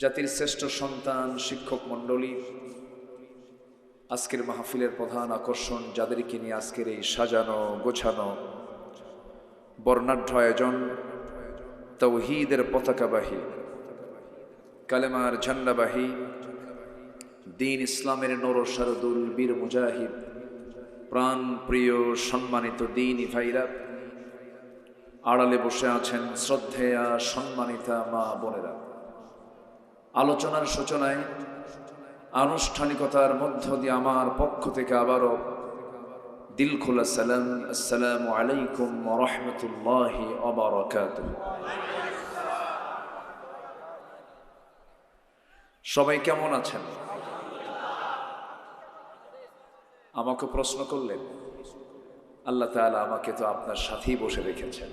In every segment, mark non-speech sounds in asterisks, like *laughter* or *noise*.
জাতির শ্রেষ্ঠ সন্তান শিক্ষক মণ্ডলী, আজকের মাহফিলের প্রধান আকর্ষণ যাদেরকে নিয়ে আজকের এই সাজানো, গোছানো, বর্ণাঢ্য আয়োজন, তৌহিদের পতাকাবাহী, কালেমার ঝান্ডাবাহী, দিন ইসলামের নর শারদুল বীর মুজাহিদ প্রাণ প্রিয় সম্মানিত দিন ভাইরা, আড়ালে বসে আছেন শ্রদ্ধেয়া সম্মানিতা মা বোনেরা। আলোচনার সূচনায় আনুষ্ঠানিকতার মধ্য দিয়ে আমার পক্ষ থেকে আবারও দিল খোলা সালাম, আসসালামু আলাইকুম রহমতুল্লাহি অবরকাত সবাই কেমন আছেন? আমাকে প্রশ্ন করলেন, আল্লাহ তাআলা আমাকে তো আপনার সাথেই বসে রেখেছেন।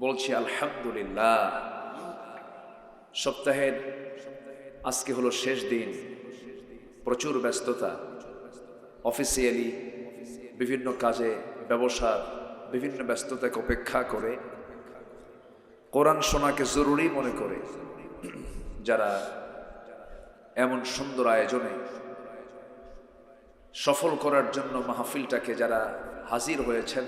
বলছি, আলহামদুলিল্লাহ। সপ্তাহের আজকে হলো শেষ দিন। প্রচুর ব্যস্ততা। অফিসিয়ালি বিভিন্ন কাজে, ব্যবসার বিভিন্ন ব্যস্ততাকে উপেক্ষা করে। কোরআন শোনাকে জরুরি মনে করে। যারা এমন সুন্দর আয়োজনে সফল করার জন্য মাহফিলটাকে যারা হাজির হয়েছেন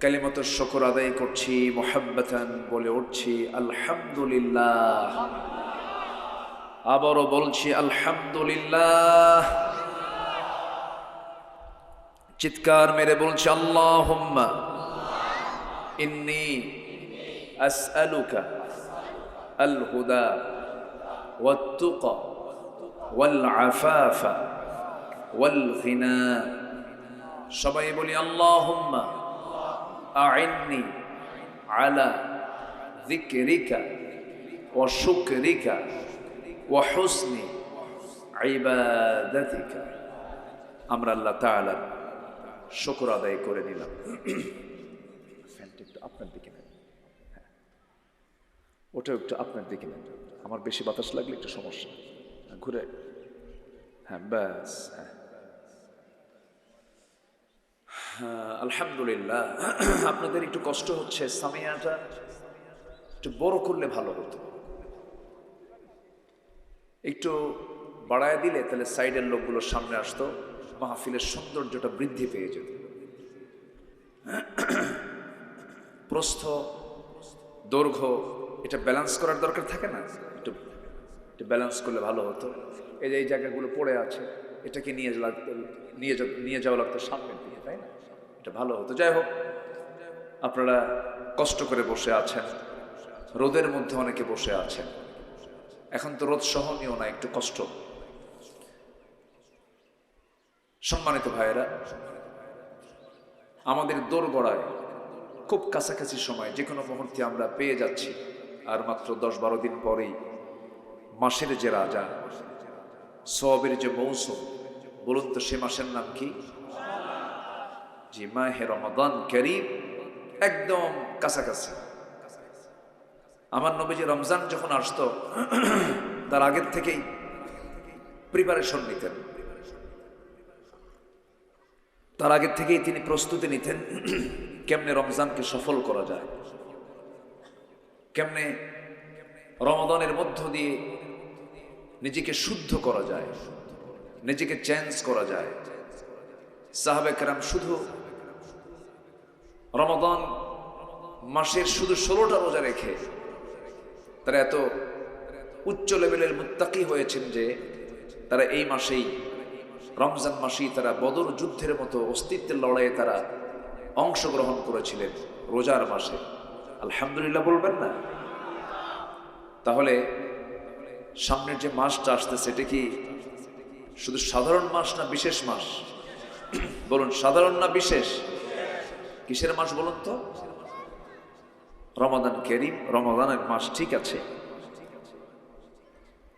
কালিমত শকর আদায় করছি, মোহাব্বতান বলে উঠছি, আলহামদুলিল্লাহ। আবারও বলছি আলহামদুলিল্লাহ চিৎকার মেরে বলছি আল্লাহ ইন্নি আসআলুকা আল হুদা والتقى والعفاف والغنى সবাই বলি আল্লাহুম্মা আইন্নি আলা যিকরিকা ওয়া হুসনি ইবাদাতিকা আমরা আল্লাহ তাআলার শুকর আদায় করে নিলাম। ফ্যানটা একটু আপনার দিকে নেন। হ্যাঁ। ওটা একটু আপনার দিকে নেন। আমার বেশি বাতাস লাগলে একটু সমস্যা। হ্যাঁ, ঘুরে। হ্যাঁ ব্যাস হ্যাঁ। হ্যাঁ, আলহামদুলিল্লাহ। আপনাদের একটু কষ্ট হচ্ছে সামিয়াটা একটু বড় করলে ভালো হতো। একটু বাড়ায় দিলে তাহলে সাইডের লোকগুলো সামনে আসতো, মাহফিলের সৌন্দর্যটা বৃদ্ধি পেয়ে যেত। প্রস্থ, দৈর্ঘ্য, এটা ব্যালেন্স করার দরকার থাকে না? একটু একটু ব্যালেন্স করলে ভালো হতো। এই যে এই জায়গাগুলো পড়ে আছে, এটাকে নিয়ে লাগতো, নিয়ে নিয়ে যাওয়া লাগতো সামনের দিকে, তাই না? এটা ভালো হতো। যাই হোক, আপনারা কষ্ট করে বসে আছেন, রোদের মধ্যে অনেকে বসে আছেন। এখন তো রোদ সহনীয় না, একটু কষ্ট। সম্মানিত ভাইয়েরা, আমাদের দোরগড়ায় খুব কাছাকাছি সময়, যে কোনো মুহূর্তে আমরা পেয়ে যাচ্ছি। আর মাত্র দশ বারো দিন পরেই মাসের যে রাজা সবের যে মৌসুম, বলুন তো সে মাসের নাম কি? জি, মাহে রমাদান করিম, একদম কাছাকাছি। আমার নবীজি রমজান যখন আসতো, তার আগের থেকেই প্রিপারেশন নিতেন। তার আগের থেকেই তিনি প্রস্তুতি নিতেন, কেমনে রমজানকে সফল করা যায়। কেমনে রমাদানের মধ্য দিয়ে নিজেকে শুদ্ধ করা যায়, নিজেকে চেঞ্জ করা যায়। সাহাবে কেরাম শুধু রমাদান মাসের শুধু ষোলোটা রোজা রেখে তারা এত উচ্চ লেভেলের মুত্তাকি হয়েছেন যে তারা এই মাসেই, রমজান মাসেই তারা বদর যুদ্ধের মতো অস্তিত্বের লড়াইয়ে তারা অংশগ্রহণ করেছিলেন রোজার মাসে। আলহামদুলিল্লাহ বলবেন না? তাহলে সামনের যে মাসটা আসতেছে, এটা কি শুধু সাধারণ মাস না বিশেষ মাস? বলুন, সাধারণ না বিশেষ? কিসের মাস বলুন তো? রমাদান কেরিম, রমাদানের মাস ঠিক আছে।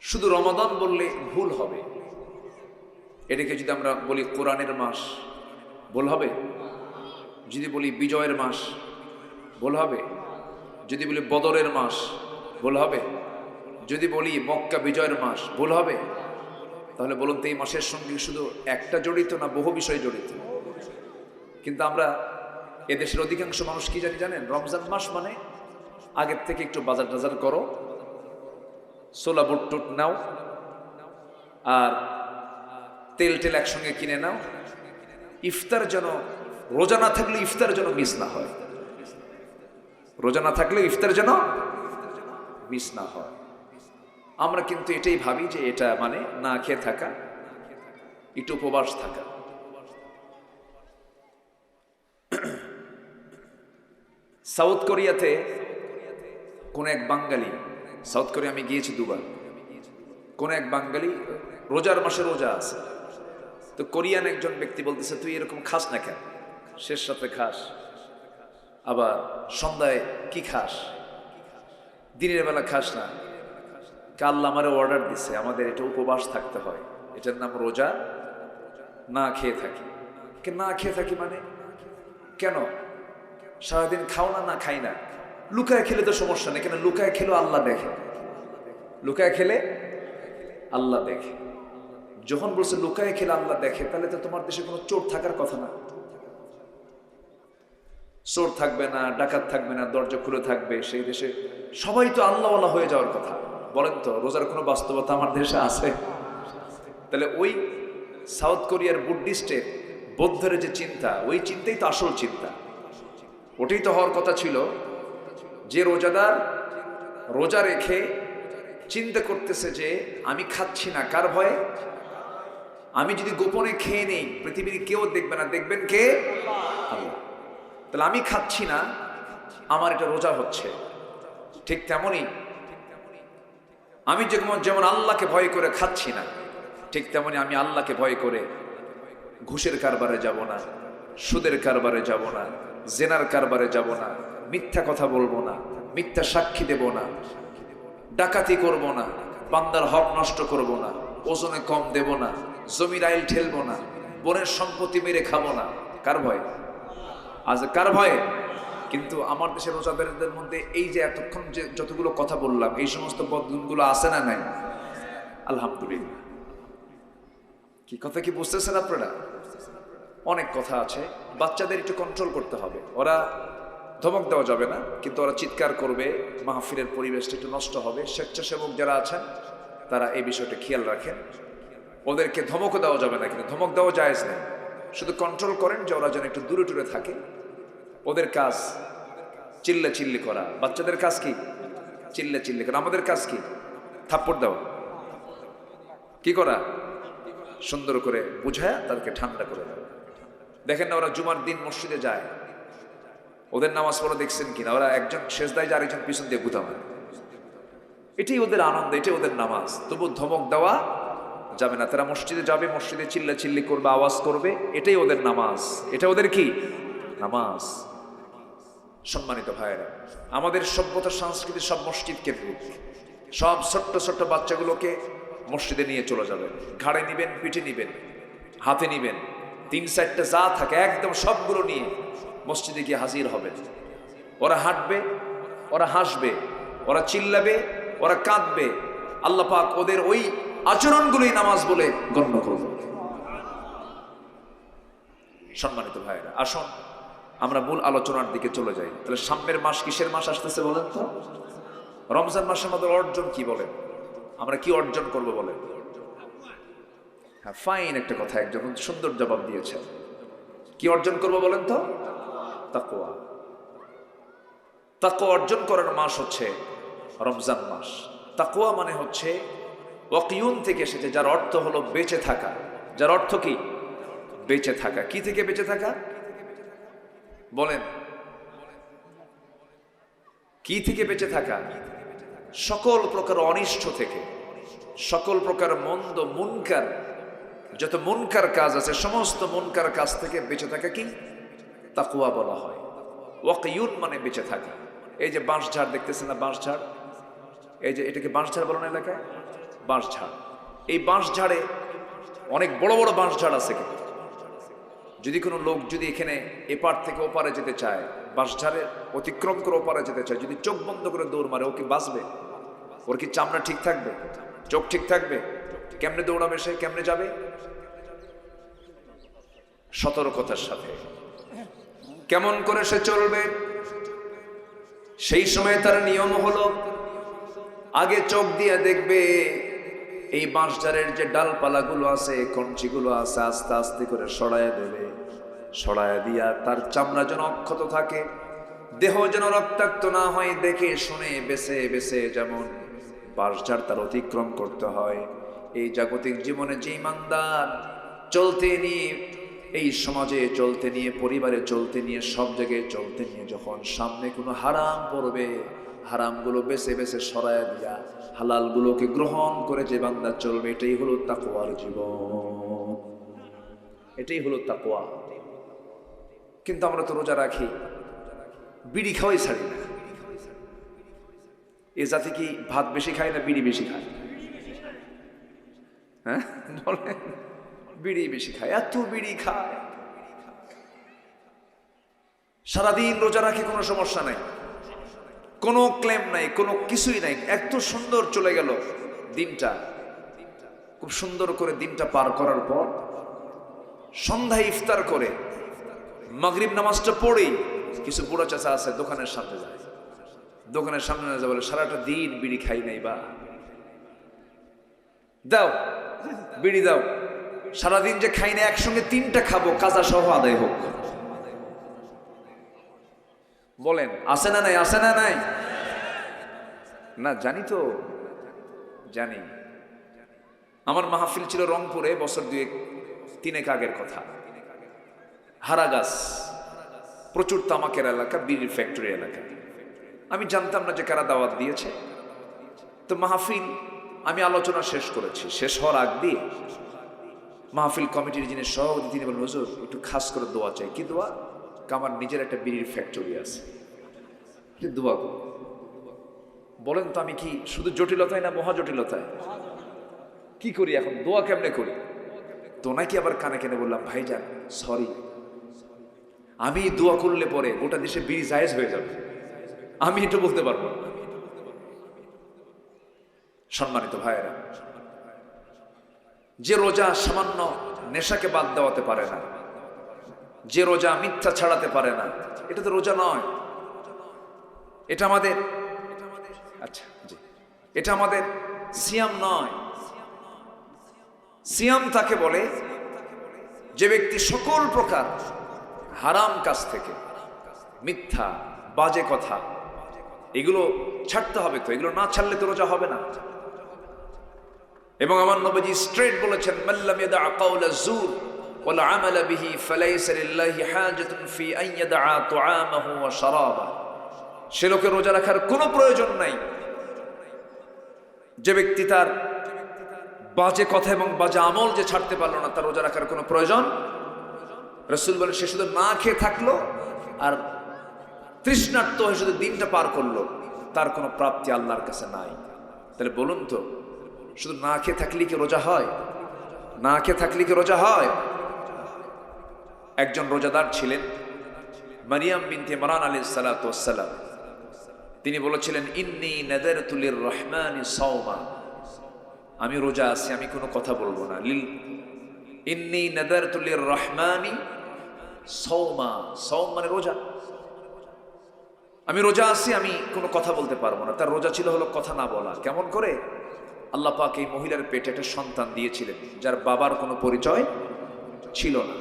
শুধু রমাদান বললে ভুল হবে। এটাকে যদি আমরা বলি কোরআনের মাস, ভুল হবে? যদি বলি বিজয়ের মাস, ভুল হবে? যদি বলি বদরের মাস, ভুল হবে? যদি বলি মক্কা বিজয়ের মাস, ভুল হবে? তাহলে বলুন তো এই মাসের সঙ্গে শুধু একটা জড়িত না বহু বিষয় জড়িত? কিন্তু আমরা এদেশের অধিকাংশ মানুষ কি জানি জানেন? রমজান মাস মানে আগের থেকে একটু বাজার টাজার করো। সোলা বুট টুট নাও। আর তেল টেল একসঙ্গে কিনে নাও। ইফতার যেন রোজা না থাকলে ইফতার যেন মিস না হয়। রোজা না থাকলে ইফতার যেন মিস না হয়। আমরা কিন্তু এটাই ভাবি যে এটা মানে না খেয়ে থাকা, একটু উপবাস থাকা। *coughs* সাউথ কোরিয়াতে কোন এক বাঙালি, সাউথ কোরিয়া আমি গিয়েছি দুবার, কোন এক বাঙালি রোজার মাসে রোজা আছে। তো কোরিয়ান একজন ব্যক্তি বলতেছে, তুই এরকম খাস না কেন? শেষ সাথে খাস। আবার সন্ধ্যায় কি খাস? দিনের বেলা খাস না। কাল আমারে অর্ডার দিছে, আমাদের এটা উপবাস থাকতে হয়। এটার নাম রোজা। না খেয়ে থাকি। না খেয়ে থাকি মানে? কেন? সারাদিন খাও না না খাই না। লুকায় খেলে তো সমস্যা নেই, কেন লুকায় খেলেও আল্লাহ দেখে। লুকায় খেলে আল্লাহ দেখে। যখন বলছে লুকায় খেলে আল্লাহ দেখে, তাহলে তো তোমার দেশে কোনো চোর থাকার কথা না। চোর থাকবে না, ডাকাত থাকবে না, দরজা খুলে থাকবে, সেই দেশে সবাই তো আল্লাহওয়ালা হয়ে যাওয়ার কথা। বলেন তো, রোজার কোনো বাস্তবতা আমার দেশে আছে? তাহলে ওই সাউথ কোরিয়ার বুদ্ধিস্টের বৌদ্ধের যে চিন্তা, ওই চিন্তাই তো আসল চিন্তা। ওটাই তো হওয়ার কথা ছিল। যে রোজাদার রোজা রেখে চিন্তা করতেছে যে আমি খাচ্ছি না, কার ভয়ে? আমি যদি গোপনে খেয়ে নেই, পৃথিবীর কেউ দেখবে না, দেখবেন কে? তাহলে আমি খাচ্ছি না, আমার এটা রোজা হচ্ছে। ঠিক তেমনই আমি যেমন যেমন আল্লাহকে ভয় করে খাচ্ছি না, ঠিক তেমনি আমি আল্লাহকে ভয় করে ঘুষের কারবারে যাব না, সুদের কারবারে যাব না, জেনার কারবারে যাব না মিথ্যা কথা বলব না, মিথ্যা সাক্ষী দেব না, ডাকাতি করব না, বান্দার হক নষ্ট করব না, ওজনে কম দেব না, জমির আইল ঠেলবো না, বোনের সম্পত্তি মেরে খাব না। কার ভয়? আজ কার ভয়ে? কিন্তু আমার দেশের রোজাদারদের মধ্যে এই যে এতক্ষণ যে যতগুলো কথা বললাম, এই সমস্ত বদগুলো আছে না নাই? আলহামদুলিল্লাহ। কি কথা কি বুঝতেছেন আপনারা? অনেক কথা আছে, বাচ্চাদের একটু কন্ট্রোল করতে হবে। ওরা ধমক দেওয়া যাবে না, কিন্তু ওরা চিৎকার করবে, মাহফিলের পরিবেশটা একটু নষ্ট হবে। স্বেচ্ছাসেবক যারা আছেন, তারা এই বিষয়টা খেয়াল রাখেন। ওদেরকে ধমকও দেওয়া যাবে না, কিন্তু ধমক দেওয়া যায় নেই। শুধু কন্ট্রোল করেন যে ওরা যেন একটু দূরে দূরে থাকে। ওদের কাজ চিল্লা চিল্লি করা। বাচ্চাদের কাজ কি? চিল্লা চিল্লি করা। আমাদের কাজ কি? থাপ্পড় দেওয়া। কি করা? সুন্দর করে বুঝায় তাদেরকে ঠান্ডা করে দেওয়া। দেখেন না ওরা জুমার দিন মসজিদে যায়। ওদের নামাজ পড়া দেখছেন কিনা? ওরা একজন শেষ দায় আরেকজন পিছন দিয়ে গুতা মারে। এটাই ওদের আনন্দ, এটাই ওদের নামাজ। তবু ধমক দেওয়া যাবে না। তারা মসজিদে যাবে, মসজিদে চিল্লা চিল্লি করবে, আওয়াজ করবে। এটাই ওদের নামাজ। এটা ওদের কি? নামাজ। সম্মানিত ভাইয়েরা, আমাদের সভ্যতা, সংস্কৃতি সব মসজিদ কেন্দ্রিক। সব ছোট্ট ছোট্ট বাচ্চাগুলোকে মসজিদে নিয়ে চলে যাবেন। ঘাড়ে নিবেন, পিঠে নিবেন, হাতে নিবেন। তিন চারটে যা থাকে, একদম সবগুলো নিয়ে। মসজিদে গিয়ে হাজির হবে। ওরা হাঁটবে, ওরা হাসবে, ওরা চিল্লাবে, ওরা কাঁদবে। আল্লাহ পাক ওদের ওই আচরণগুলোই নামাজ বলে গণ্য করবে সম্মানিত ভাইয়েরা, আসুন, আমরা মূল আলোচনার দিকে চলে যাই। তাহলে সামনের মাস কিসের মাস আসতেছে বলেন তো? রমজান মাসে আমাদের অর্জন কি বলেন? আমরা কি অর্জন করব বলেন? হ্যাঁ ফাইন একটা কথা একজন সুন্দর জবাব দিয়েছেন। কি অর্জন করব বলেন তো? তাকোয়া তাকোয়া অর্জন করার মাস হচ্ছে রমজান মাস। তাকোয়া মানে হচ্ছে ওয়াকিউন থেকে এসেছে, যার অর্থ হলো বেঁচে থাকা। যার অর্থ কি? বেঁচে থাকা। কি থেকে বেঁচে থাকা? বলেন। কি থেকে বেঁচে থাকা? সকল প্রকার অনিষ্ট থেকে। সকল প্রকার মন্দ মুনকার। যত মুনকার কাজ আছে, সমস্ত মুনকার কাজ থেকে বেঁচে থাকা কি? তাকুয়া বলা হয়। ওয়াকিউন মানে বেঁচে থাকা। এই যে বাঁশ ঝাড়, দেখতেছেন না বাঁশ ঝাড়? এই যে এটাকে বাঁশ ঝাড় বলো না এলাকায়? বাঁশ ঝাড়। এই বাঁশ ঝাড়ে অনেক বড় বড় বাঁশ ঝাড় আছে কিন্তু। যদি কোনো লোক যদি এখানে এপার থেকে ওপারে যেতে চায় বাঁশঝাড়ে অতিক্রম করে ওপারে যেতে চায়, যদি চোখ বন্ধ করে দৌড় মারে, ও কি বাঁচবে? ওর কি চামড়া ঠিক থাকবে? চোখ ঠিক থাকবে? কেমনে দৌড়াবে সে? কেমনে যাবে? সতর্কতার সাথে। কেমন করে সে চলবে? সেই সময় তার নিয়ম হলো, আগে চোখ দিয়ে দেখবে এই বাঁশঝাড়ের যে ডালপালাগুলো আছে, কঞ্চিগুলো আছে, আস্তে আস্তে করে সরাইয়া দেবে। সরাইয়া দিয়া তার চামড়া যেন অক্ষত থাকে, দেহ যেন রক্তাক্ত না হয়, দেখে, শুনে, বেছে বেছে যেমন বাঁশঝাড় তার অতিক্রম করতে হয়। এই জাগতিক জীবনে যে ইমানদার, চলতে নিয়ে এই সমাজে চলতে নিয়ে, পরিবারে চলতে নিয়ে, সব জায়গায় চলতে নিয়ে যখন সামনে কোনো হারাম পড়বে, হারামগুলো বেছে বেছে সরায় দিয়া, হালালগুলোকে গ্রহণ করে যে বান্দা চলবে, এটাই হলো তাকোয়ার জীবন। এটাই হলো তাকোয়া কিন্তু আমরা তো রোজা রাখি, বিড়ি খাওয়াই ছাড়ি না। এ জাতি কি ভাত বেশি খায় না বিড়ি বেশি খায়? হ্যাঁ? বলেন। বিড়ি বেশি খায়, এত বিড়ি খায় সারাদিন রোজা রাখে কোনো সমস্যা নাই। কোনো ক্লেম নাই, কোনো কিছুই নাই। এত সুন্দর চলে গেল দিনটা। খুব সুন্দর করে দিনটা পার করার পর সন্ধ্যায় ইফতার করে, মাগরিব নামাজটা পড়েই কিছু বুড়া চাচা আছে দোকানের সামনে যায়। দোকানের সামনে না বলে, সারাটা দিন বিড়ি খাই নাই বা। দাও, বিড়ি দাও। সারাদিন যে খাই না একসঙ্গে তিনটা খাব, কাজা সহ আদায় হোক। বলেন, আছে না নাই? আছে না নাই? না, জানি তো। জানি। আমার মাহফিল ছিল রংপুরে, বছর দুয়েক, তিনেক আগের কথা। হারাগাছ, প্রচুর তামাকের এলাকা বিড়ির ফ্যাক্টরি এলাকা। আমি জানতাম না যে কারা দাওয়াত দিয়েছে। তো মাহফিল, আমি আলোচনা শেষ করেছি। শেষ হওয়ার আগ দিয়ে মাহফিল কমিটির যিনি সভাপতি, তিনি বলেন, হুজুর, একটু খাস করে দোয়া চাই। কি দোয়া? আমার নিজের একটা বিড়ির ফ্যাক্টরি আছে। দোয়া। বলেন তো আমি কি শুধু জটিলতায় না মহা জটিলতায় কি করি এখন? দোয়া কেমনে করি? তো নাকি আবার কানে কেনে বললাম, ভাইজান সরি আমি দোয়া করলে পরে গোটা দেশে বিড়ি জায়েজ হয়ে যাবে। আমি এটা বলতে পারব। সম্মানিত ভাইয়েরা যে রোজা সামান্য নেশাকে বাদ দেওয়াতে পারে না, যে রোজা মিথ্যা ছাড়াতে পারে না, এটা তো রোজা নয়। এটা আমাদের আচ্ছা এটা আমাদের সিয়াম নয়। সিয়াম তাকে বলে যে ব্যক্তি সকল প্রকার হারাম কাজ থেকে, মিথ্যা, বাজে কথা, এগুলো ছাড়তে হবে তো, এগুলো না ছাড়লে তো রোজা হবে না। এবং আমার নবীজি স্ট্রেট বলেছেন মাল্লাম ইয়াদা কাউলা জুর ওয়াল আমালা বিহি ফালাইসা লিল্লাহি হাজাতুন ফি আন ইয়াদা তুআমাহু ওয়া শারাবা. সে লোকের রোজা রাখার কোনো প্রয়োজন নাই। যে ব্যক্তি তার বাজে কথা এবং বাজে আমল যে ছাড়তে পারল না, তার রোজা রাখার কোনো প্রয়োজন? রসুল বলেন, সে শুধু না খেয়ে থাকল আর তৃষ্ণার্ত হয়ে শুধু দিনটা পার করল, তার কোনো প্রাপ্তি আল্লাহর কাছে নাই। তাহলে বলুন তো শুধু না খেয়ে থাকলে কি রোজা হয়? না খেয়ে থাকলে কি রোজা হয়? একজন রোজাদার ছিলেন, মারিয়াম বিনতে মারান আলী সালাতাম তিনি বলেছিলেন, ইন্নি নেদের তুলির রহমানি আমি রোজা আছি, আমি কোনো কথা বলব না। লিল, ইন্নি নেদের তুলির রহমানি সৌমা সৌম মানে রোজা। আমি রোজা আছি, আমি কোনো কথা বলতে পারব না। তার রোজা ছিল হলো কথা না বলা। কেমন করে? আল্লাহ পাক এই মহিলার পেটে একটা সন্তান দিয়েছিলেন, যার বাবার কোনো পরিচয় ছিল না।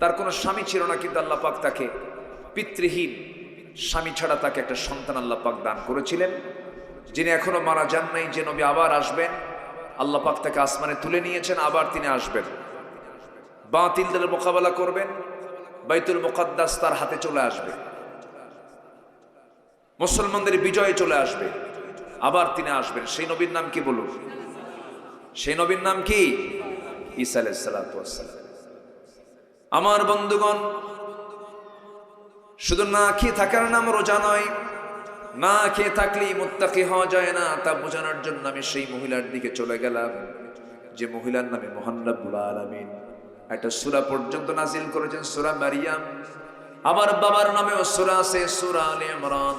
তার কোনো স্বামী ছিল না, কিন্তু আল্লাহ পাক তাকে পিতৃহীন স্বামী ছাড়া তাকে একটা সন্তান আল্লাহ পাক দান করেছিলেন, যিনি এখনও মারা যান নাই, যে নবী আবার আসবেন। আল্লাহ পাক তাকে আসমানে তুলে নিয়েছেন, আবার তিনি আসবেন। বাতিলদের মোকাবেলা করবেন, বাইতুল মোকাদ্দাস তার হাতে চলে আসবে। মুসলমানদের বিজয়ে চলে আসবে। আবার তিনি আসবেন। সেই নবীর নাম কি বলুন? সেই নবীর নাম কি? ঈসা আলাইসালাম আমার বন্ধুগণ, শুধু না খেয়ে থাকার নাম রোজা নয়, না খেয়ে থাকলেই মুত্তাকি হওয়া যায় না, তা বোঝানোর জন্য আমি সেই মহিলার দিকে চলে গেলাম, যে মহিলার নামে মোহান্নবুল আলমিন। একটা সুরা পর্যন্ত নাজিল করেছেন, সুরা মারিয়াম। আমার বাবার নামেও সুরা আছে, সুরা আলী ইমরান।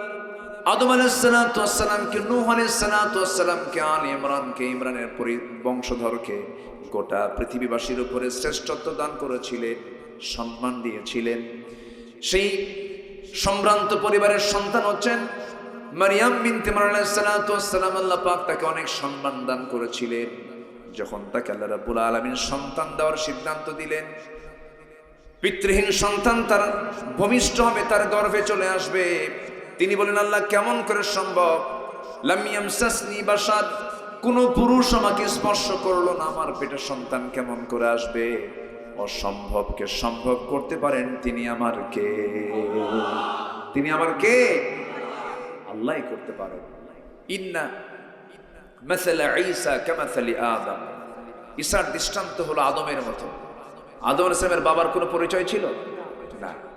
আদম আলাইহিসসালামকে, নূহ আলাইহিসসালামকে, আল ইমরানকে, ইমরানের বংশধরকে গোটা পৃথিবীবাসীর উপরে শ্রেষ্ঠত্ব দান করেছিলেন, সম্মান দিয়েছিলেন। সেই সম্ভ্রান্ত পরিবারের সন্তান হচ্ছেন মারিয়াম বিনতে আলাইহিসসালাম আল্লাহ পাক তাকে অনেক সম্মান দান করেছিলেন। যখন তাকে আল্লাহ রাব্বুল আলামিন সন্তান দেওয়ার সিদ্ধান্ত দিলেন, পিতৃহীন সন্তান তার ভূমিষ্ঠ হবে, তার গর্ভে চলে আসবে। তিনি বলেন, আল্লাহ, কেমন করে সম্ভব? লামিয়াম সাসনি বাসাদ। কোন পুরুষ আমাকে স্পর্শ করল না। আমার পেটে সন্তান কেমন করে আসবে? অসম্ভবকে সম্ভব করতে পারেন তিনি আমার কে? তিনি আমার কে? আল্লাহই করতে পারেন। ইন্না মাসালা ঈসা কামাসালি আদম। ঈসার দৃষ্টান্ত হলো আদমের মতো। আদম ইসলামের বাবার কোনো পরিচয় ছিল? না।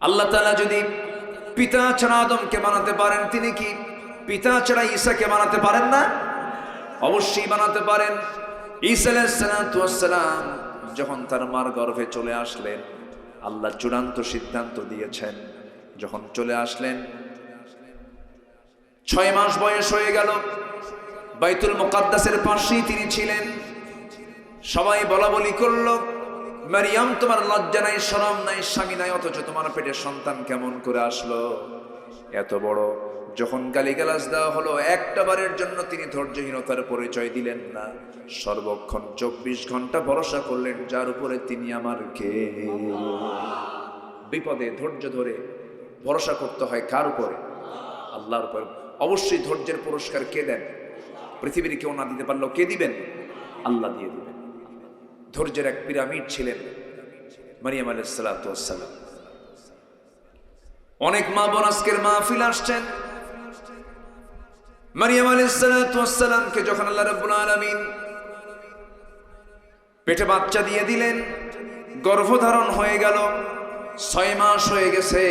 আল্লাহ তালা যদি পিতা ছাড়া আদমকে বানাতে পারেন, তিনি কি পিতা ছাড়া ঈসাকে বানাতে পারেন না? অবশ্যই বানাতে পারেন। ঈসা যখন তার মার গর্ভে চলে আসলেন, আল্লাহ চূড়ান্ত সিদ্ধান্ত দিয়েছেন। যখন চলে আসলেন, ছয় মাস বয়স হয়ে গেল। বাইতুল মোকাদ্দাসের পাশেই তিনি ছিলেন। সবাই বলা বলি করল মারিয়াম, তোমার লজ্জা নাই সরম নাই, স্বামী নাই, অথচ তোমার পেটে সন্তান কেমন করে আসলো? এত বড়, যখন গালিগালাজ দেওয়া হলো, একটা বারের জন্য তিনি ধৈর্যহীনতার পরিচয় দিলেন না। সর্বক্ষণ চব্বিশ ঘণ্টা ভরসা করলেন, যার উপরে তিনি আমার কে? বিপদে, ধৈর্য ধরে ভরসা করতে হয় কার উপরে? আল্লাহর উপর। অবশ্যই ধৈর্যের পুরস্কার কে দেন? পৃথিবীর কেউ না দিতে পারলেও কে দিবেন? আল্লাহ দিয়ে দিবেন। ধৈর্যের এক পিরামিড ছিলেন মারিয়াম আলাইসালাম অনেক মা বোন আজকের মাহফিল আসছেন। মারিয়াম আলাইসালামকে যখন আল্লাহ রাব্বুল আলামিন পেটে বাচ্চা দিয়ে দিলেন, গর্ভধারণ হয়ে গেল, ছয় মাস হয়ে গেছে,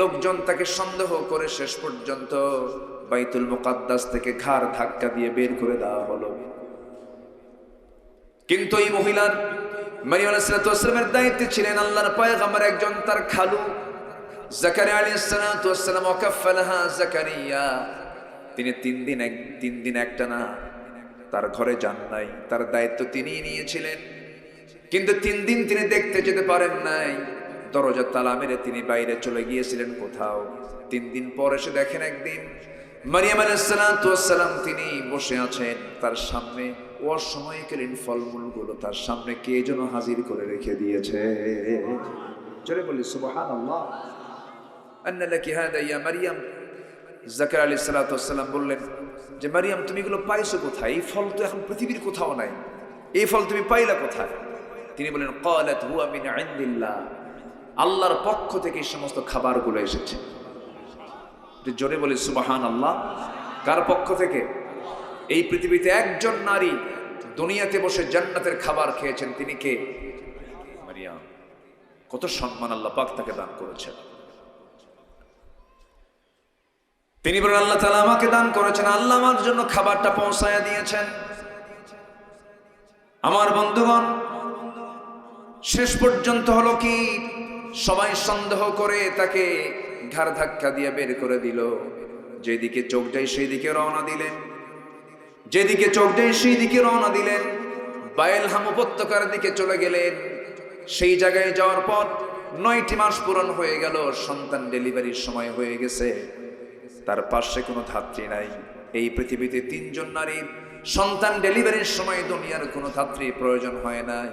লোকজন তাকে সন্দেহ করে শেষ পর্যন্ত বাইতুল মুকাদ্দাস থেকে ঘাড় ধাক্কা দিয়ে বের করে দেওয়া হলো। কিন্তু এই মহিলার মারিয়াম আলাইসালামের দায়িত্বে ছিলেন আল্লাহর পয়গম্বর একজন, তার খালু জাকারিয়া আলাইসালাম ওয়াকাফালাহা জাকারিয়া। তিনি তিন দিন এক, তিন দিন একটা না তার ঘরে যান নাই, তার দায়িত্ব তিনিই নিয়েছিলেন। কিন্তু তিন দিন তিনি দেখতে যেতে পারেন নাই। দরজা তালা মেরে তিনি বাইরে চলে গিয়েছিলেন কোথাও। তিন দিন পর এসে দেখেন একদিন মারিয়াম আলাইসালাম তিনি বসে আছেন তার সামনে। অসময়কালীন ফলমূলগুলো তার সামনে কে যেন হাজির করে রেখে দিয়েছে। চলে বলি সুবহান আল্লাহ আন্নালাকি হাদা ইয়া মারিয়াম। যে, মারিয়াম, তুমি এগুলো পাইছো কোথায়? এই এখন পৃথিবীর কোথাও নাই। এই ফল তুমি পাইলা কোথায়? তিনি বলেন আল্লাহর পক্ষ থেকে এই সমস্ত খাবারগুলো এসেছে। জোরে বলি সুবাহান আল্লাহ কার পক্ষ থেকে? এই পৃথিবীতে একজন নারী দুনিয়াতে বসে জান্নাতের খাবার খেয়েছেন, তিনি কে? মারিয়াম, কত সম্মান আল্লাহ পাক তাকে দান করেছেন। তিনি বলেন, আল্লাহ তালা আমাকে দান করেছেন, আল্লাহ আমার জন্য খাবারটা পৌঁছায়া দিয়েছেন। আমার বন্ধুগণ, শেষ পর্যন্ত হলো কি? সবাই সন্দেহ করে তাকে ঘাড় ধাক্কা দিয়ে বের করে দিল। যেদিকে চোখ সেই দিকে রওনা দিলেন। যেদিকে চোখ সেই দিকে রওনা দিলেন। বায়েলহাম উপত্যকার দিকে চলে গেলেন। সেই জায়গায় যাওয়ার পর নয়টি মাস পূরণ হয়ে গেল। সন্তান ডেলিভারির সময় হয়ে গেছে। তার পাশে কোনো ধাত্রী নাই। এই পৃথিবীতে তিনজন নারীর সন্তান ডেলিভারির সময় দুনিয়ার কোনো ধাত্রী প্রয়োজন হয় নাই।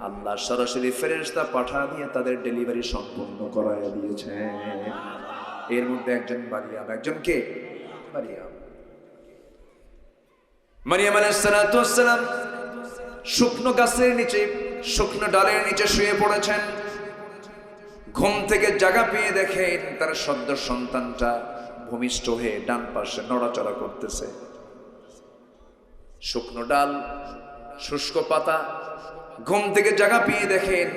আল্লাহ সরাসরি ফেরেশতা পাঠা দিয়ে তাদের ডেলিভারি সম্পূর্ণ করাইয়া দিয়েছে এর মধ্যে একজন মারিয়াম, একজন কে? মারিয়াম। মারিয়াম শুকনো গাছের নিচে, শুকনো ডালের নিচে শুয়ে পড়েছেন। ঘুম থেকে জাগা পেয়ে দেখেন তার সদ্য সন্তানটা ভূমিষ্ঠ হয়ে ডান পাশে নড়াচড়া করতেছে। শুকনো ডাল, শুষ্ক পাতা, ঘুম থেকে জাগা পেয়ে দেখেন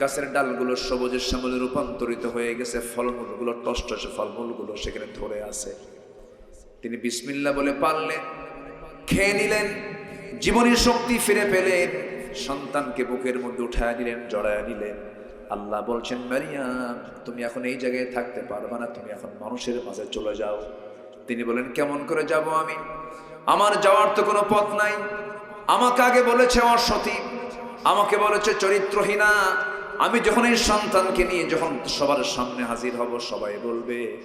গাছের ডালগুলো সবুজের শ্যামলে রূপান্তরিত হয়ে গেছে, ফলমূলগুলো, টসটসে ফলমূলগুলো সেখানে ধরে আছে। তিনি বিসমিল্লা বলে পারলেন, খেয়ে নিলেন, জীবনের শক্তি ফিরে পেলেন, সন্তানকে বুকের মধ্যে উঠায় নিলেন জড়ায় নিলেন আল্লাহ বলছেন, মারিয়াম, তুমি এখন এই জায়গায় থাকতে পারবে না, তুমি এখন মানুষের মাঝে চলে যাও। তিনি বলেন, কেমন করে যাব আমি? আমার যাওয়ার তো কোনো পথ নাই। আমাকে আগে বলেছে অসতী, আমাকে বলেছে চরিত্রহীনা আমি যখন এই সন্তানকে নিয়ে যখন সবার সামনে হাজির হব, সবাই বলবে,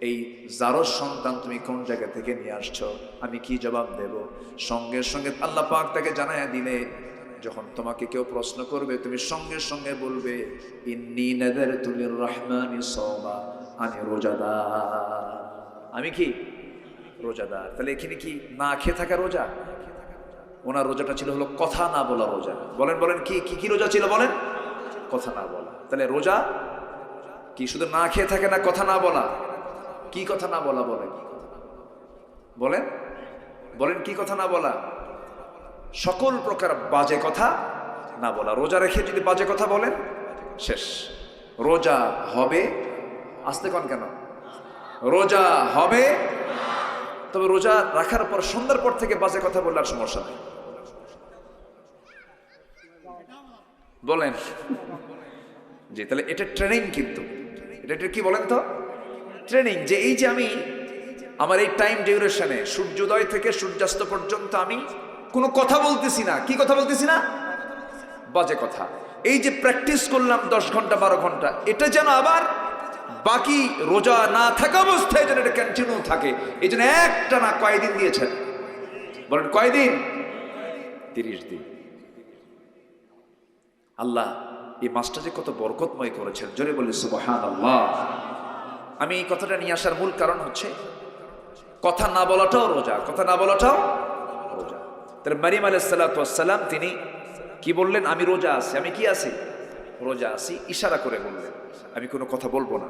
এই জারোর সন্তান তুমি কোন জায়গা থেকে নিয়ে আসছো? আমি কি জবাব দেব? সঙ্গে সঙ্গে আল্লাহ পাক তাকে জানায় দিলে, যখন তোমাকে কেউ প্রশ্ন করবে, তুমি সঙ্গে সঙ্গে বলবে, ইন্নি আমি আমি কি? রোজাদার। তাহলে এখানে কি না খেয়ে থাকা রোজা? ওনার রোজাটা ছিল হলো কথা না বলা রোজা। বলেন বলেন কি কি রোজা ছিল বলেন? কথা না বলা। তাহলে রোজা? কি শুধু না খেয়ে থাকে না কথা না বলা? কি কথা না বলা বলেন? বলেন? বলেন কি কথা না বলা? সকল প্রকার বাজে কথা না বলা। রোজা রেখে যদি বাজে কথা বলেন, শেষ। রোজা হবে, আসতে কন কেন? রোজা হবে, তবে রোজা রাখার পর, সন্ধ্যার পর থেকে বাজে কথা বললে আর সমস্যা নেই। বলেন। জি, তাহলে এটা ট্রেনিং কিন্তু। এটা এটা কি বলেন তো? ট্রেনিং যে এই যে আমি আমার এই টাইম ডিউরেশনে সূর্যোদয় থেকে সূর্যাস্ত পর্যন্ত আমি কোনো কথা বলতেছি না। কি কথা বলতেছি না? বাজে কথা। এই যে প্র্যাকটিস করলাম দশ ঘণ্টা, বারো ঘণ্টা, এটা যেন আবার বাকি রোজা না থাকা অবস্থায় যেন এটা কন্টিনিউ থাকে। এই জন্য একটা না কয়দিন দিয়েছেন? বলেন কয়দিন? তিরিশ দিন। আল্লাহ, এই মাছটা যে কত বরকতময় করেছেন। জোরে বলি সুবাহান আল্লাহ আমি এই কথাটা নিয়ে আসার মূল কারণ হচ্ছে, কথা না বলাটাও রোজা, কথা না বলাটাও রোজা। তাহলে মারিম আলাইসাল্লাম তিনি কি বললেন? আমি রোজা আছি। আমি কি আছি? রোজা আছি, ইশারা করে বললেন। আমি কোনো কথা বলব না।